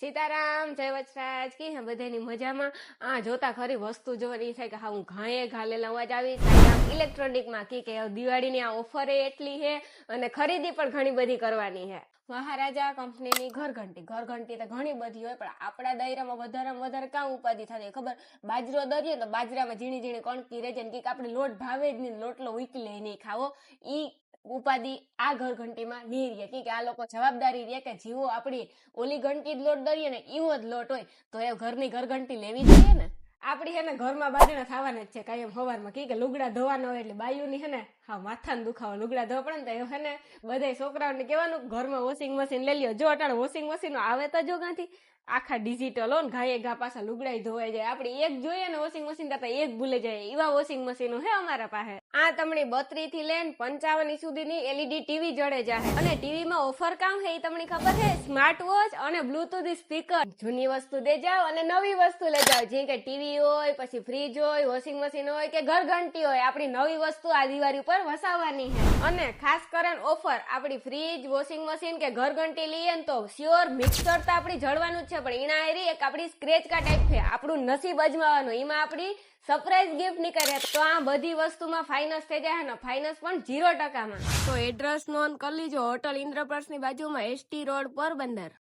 સીતારામ, જય વચરાજ. કે હે બધાની મજામાં? આ જોતા ખરી વસ્તુ જોવાની થાય કે હા, હું ઘાએ ઘાલેલા અવાજ આવી ઇલેક્ટ્રોનિકમાં કી કે દિવાળીની આ ઓફર એટલી છે અને ખરીદી પણ ઘણી બધી કરવાની છે. મહારાજા, કંપનીની ઘરઘંટી. ઘરઘંટી તો ઘણી બધી હોય, પણ આપણા દાયરામાં વધારેમાં વધારે કામ ઉપાધિ થતી ખબર? બાજરો દરીએ તો બાજરામાં ઝીણી ઝીણી કણકી રહે છે કંઈક આપણે લોટ ભાવે જ નહીં, લોટલો ઉકલે નહીં ખાવો. ઈ ઉપાધિ આ ઘર ઘંટીમાં નહીં રહે કે આ લોકો જવાબદારી રહે કે જીવો આપણી ઓલી ઘંટી જ લોટ દરીએ ને એવો જ લોટ હોય, તો એ ઘરની ઘર ઘંટી લેવી જોઈએ ને? આપડી હે ને ઘરમાં બાજુના થવાના જ છે કાયમ સવારમાં. કી કે લુગડા ધોવાના હોય એટલે બાયુની હે ને હા, માથાને દુખાવા લુગડા ધોપડે ને તો હે ને બધા છોકરાઓને કહેવાનું, ઘરમાં વોશિંગ મશીન લઈ લ્યો. જો અટાણે વોશિંગ મશીન આવે તો જો ગાંથી આખા ડિજિટલ હો ને, ઘાયે ઘા પાછા લુગડાઈ ધોવાઈ જાય. આપણે એક જોઈએ ને વોશિંગ મશીન કરતા એક ભૂલે જાય. એવા વોશિંગ મશીનો હે અમારા પાસે. આ તમને બત્રી થી લઈને પંચાવન સુધીની એલઈડી ટીવી જડે જાય અને ટીવીમાં ઓફર કામ હે એ તમને ખબર છે સ્માર્ટ વોચ અને બ્લુટુથ સ્પીકર જૂની વસ્તુ દે જાઓ અને નવી વસ્તુ લઈ જાઓ. જેમ કે ટીવી હોય, પછી ફ્રીજ હોય વોશિંગ મશીન હોય કે ઘર ઘંટી હોય. આપણી નવી વસ્તુ આ દિવાળી ઉપર વસાવવાની છે. અને ખાસ કરીને ઓફર, આપણી ફ્રીજ, વોશિંગ મશીન કે ઘર ઘંટી લઈએ ને તો શ્યોર મિક્સર તો આપણી જળવાનું જ છે, પણ એના એરી એક આપણી સ્ક્રેચ કા ટાઈપ છે. આપણું નસીબ અજમાવાનું એમાં આપણી સરપ્રાઈઝ ગિફ્ટ નીકળે. તો આ બધી વસ્તુમાં ફાઇનાન્સ થઈ જાય ને ફાઇનાન્સ પણ ઝીરો ટકામાં. તો એડ્રેસ નોંધ કરી લીજો. હોટલ ઇન્દ્રપ્રસ્થની બાજુમાં એસટી રોડ પોરબંદર.